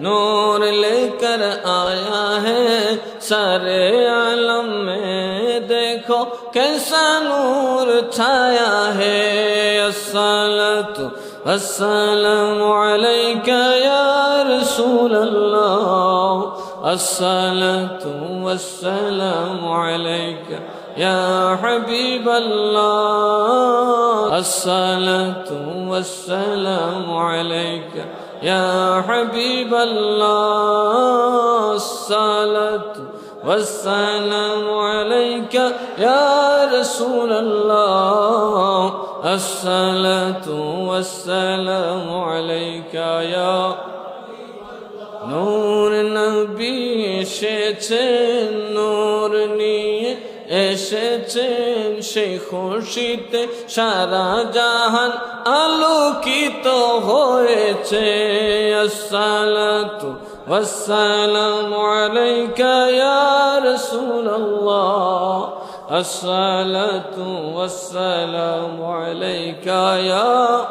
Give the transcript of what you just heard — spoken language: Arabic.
نور لے کر آیا ہے؟ سارے عالم میں دیکھو کیسا نور چھایا ہے۔ الصلاة والسلام عليك يا رسول الله الصلاة والسلام عليك يا حبيب الله الصلاة والسلام عليك يا حبيب الله. الصلاة والسلام عليك يا رسول الله. الصلاة والسلام عليك يا نور النبي شيت نورني এসেছেন সেই খুশিতে সারা জাহান আলোকিত হয়েছে আসসালাতু والسلام عليك يا رسول الله الصلاة والسلام عليك يا